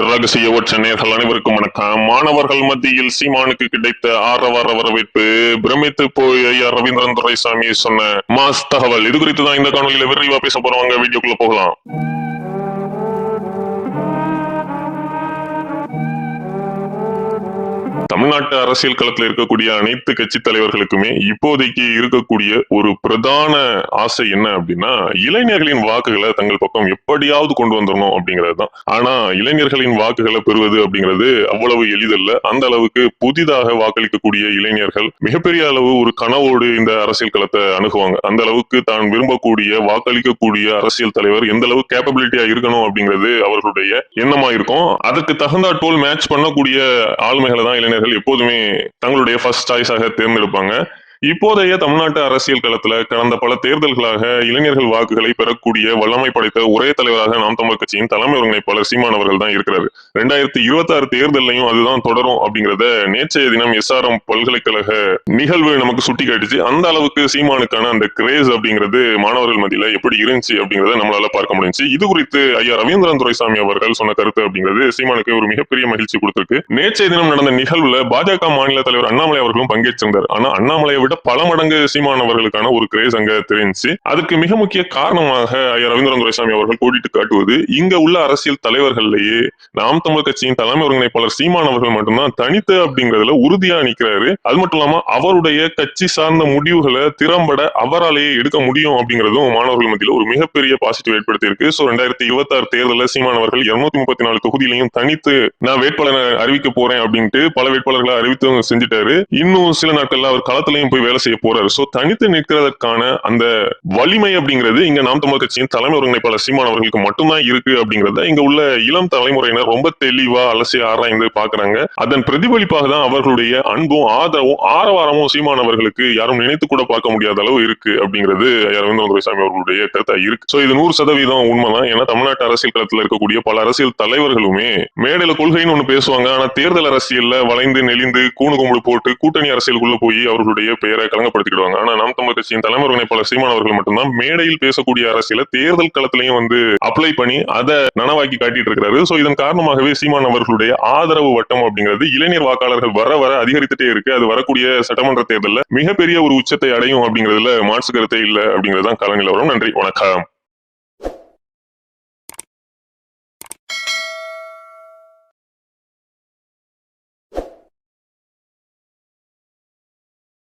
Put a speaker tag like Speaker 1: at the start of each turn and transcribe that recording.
Speaker 1: ரகசிய ஒற்ற நேர்கள் அனைவருக்கும் வணக்கம். மாணவர்கள் மத்தியில் சீமானுக்கு கிடைத்த ஆரவார வரவேற்பு பிரமித்து போய் ஐயா ரவீந்திரன் துரைசாமி சொன்ன மாஸ் தகவல். இது குறித்து தான் இந்த காணொலியில விரைவா பேச போறவங்க வீடியோக்குள்ள போகலாம். தமிழ்நாட்டு அரசியல் களத்தில் இருக்கக்கூடிய அனைத்து கட்சி தலைவர்களுக்குமே இப்போதைக்கு இருக்கக்கூடிய ஒரு பிரதான ஆசை என்ன அப்படின்னா இளைஞர்களின் வாக்குகளை தங்கள் பக்கம் எப்படியாவது கொண்டு வந்துடணும் அப்படிங்கிறது தான் ஆனா இளைஞர்களின் வாக்குகளை பெறுவது அப்படிங்கிறது அவ்வளவு எளிதல்ல. அந்த அளவுக்கு புதிதாக வாக்களிக்கக்கூடிய இளைஞர்கள் மிகப்பெரிய அளவு ஒரு கனவோடு இந்த அரசியல் களத்தை அணுகுவாங்க. அந்த அளவுக்கு தான் விரும்பக்கூடிய வாக்களிக்கக்கூடிய அரசியல் தலைவர் எந்த அளவுக்கு கேப்பபிலிட்டியா இருக்கணும் அப்படிங்கிறது அவர்களுடைய எண்ணமா இருக்கும் அதுக்கு தகுந்த டோல் மேட்ச் பண்ணக்கூடிய ஆளுமைகளை தான் இளைஞர்கள் எப்போதுமே தங்களுடைய ஃபர்ஸ்ட் சாய்ஸாக தேர்ந்தெடுப்பாங்க. இப்போதைய தமிழ்நாட்டு அரசியல் களத்துல கடந்த பல தேர்தல்களாக இளைஞர்கள் வாக்குகளை பெறக்கூடிய வல்லமை படைத்த ஒரே தலைவராக நாம் தமிழ் கட்சியின் தலைமை ஒருங்கிணைப்பாளர் சீமானவர்கள் தான் இருக்கிறாரு. ரெண்டாயிரத்தி இருபத்தி ஆறு தேர்தலையும் அதுதான் தொடரும் அப்படிங்கறத நேற்றைய தினம் எஸ்ஆர்எம் பல்கலைக்கழக நிகழ்வு நமக்கு சுட்டி காட்டுச்சு அந்த அளவுக்கு சீமானுக்கான அந்த கிரேஸ் அப்படிங்கிறது மாணவர்கள் மத்தியில எப்படி இருந்துச்சு அப்படிங்கறத நம்மளால பார்க்க முடிஞ்சுச்சு. இது குறித்து ஐயா ரவீந்திரன் துரைசாமி அவர்கள் சொன்ன கருத்து அப்படிங்கிறது சீமானுக்கு ஒரு மிகப்பெரிய மகிழ்ச்சி கொடுத்திருக்கு. நேற்றைய தினம் நடந்த நிகழ்வுல பாஜக மாநில தலைவர் அண்ணாமலை அவர்களும் பங்கேற்றிருந்தார். ஆனா அண்ணாமலையை விட பல மடங்கு சீமானவர்களுக்கான ஒரு கிரேஸ் அங்க தெரிஞ்சு அதுக்கு மிக முக்கிய காரணமாக ஐயா ரவீந்திரன் துரைசாமி அவர்கள் கோடிட்டு காட்டுவது இங்க உள்ள அரசியல் தலைவர்கள்லயே நாம் தமிழ் கட்சியின் தலைமை ஒருங்கிணைப்பாளர் சீமான் அவர்கள் மட்டும்தான் தனித்து அப்படிங்கறதுல உறுதியா நிக்கிறாரு. அது மட்டும் இல்லாம அவருடைய கட்சி சார்ந்த முடிவுகளை திறம்பட அவராலேயே எடுக்க முடியும் அப்படிங்கறதும் மாணவர்கள் மத்தியில ஒரு மிகப்பெரிய பாசிட்டிவ் ஏற்படுத்தி இருக்கு சோ ரெண்டாயிரத்தி இருபத்தி ஆறு தேர்தலில் சீமானவர்கள் இருநூத்தி முப்பத்தி நாலு தொகுதியிலையும் தனித்து நான் வேட்பாளரை அறிவிக்க போறேன் அப்படின்ட்டு பல வேட்பாளர்களை அறிவித்து செஞ்சுட்டாரு. இன்னும் சில நாட்கள்ல அவர் களத்திலையும் போய் வேலை செய்ய போறாரு. சோ தனித்து நிற்கிறதற்கான அந்த வலிமை அப்படிங்கிறது இங்க நாம் தமிழ் கட்சியின் தலைமை ஒருங்கிணைப்பாளர் சீமான் அவர்களுக்கு மட்டும்தான் இருக்கு அப்படிங்கறத இங்க உள்ள இளம் தலைமுறையினர் ரொம்ப தெளிவா அலசி ஆராய்ந்து பாக்குறாங்க அதன் பிரதிபலிப்பாக தான் அவர்களுடைய அன்பும் ஆதரவும் ஆரவாரமும் சீமான் அவர்களுக்கு யாரும் நினைத்து கூட பார்க்க முடியாத அளவு இருக்கு அப்படிங்கிறது ஐயா ரவீந்திர துரைசாமி அவர்களுடைய கருத்தா இருக்கு. சோ இது நூறு சதவீதம் உண்மைதான். ஏன்னா தமிழ்நாட்டு அரசியல் களத்துல இருக்கக்கூடிய பல அரசியல் தலைவர்களுமே மேடையில கொள்கைன்னு ஒண்ணு பேசுவாங்க. ஆனா தேர்தல் அரசியல்ல வளைந்து நெளிந்து கூணு கும்பிடு போட்டு கூட்டணி அரசியலுக்குள்ள போய் அவர்களுடைய பெயரை களங்கப்படுத்திக்கிடுவாங்க ஆனா நாம் தமிழ் கட்சியின் தலைமை ஒருங்கிணைப்பாளர் சீமான் அவர்கள் மட்டும்தான் மேடையில் பேசக்கூடிய அரசியல தேர்தல் களத்திலையும் வந்து அப்ளை பண்ணி அதை நனவாக்கி காட்டிட்டு இருக்கிறாரு. சோ இதன் காரணமாகவே சீமான் அவர்களுடைய ஆதரவு வட்டம் அப்படிங்கிறது இளைஞர் வாக்காளர்கள் வர வர அதிகரித்துட்டே இருக்கு. அது வரக்கூடிய சட்டமன்ற தேர்தலில் மிகப்பெரிய ஒரு உச்சத்தை அடையும் அப்படிங்கிறதுல மாற்று கருத்தே இல்லை அப்படிங்கிறது தான் கலநிலவரம் நன்றி வணக்கம்.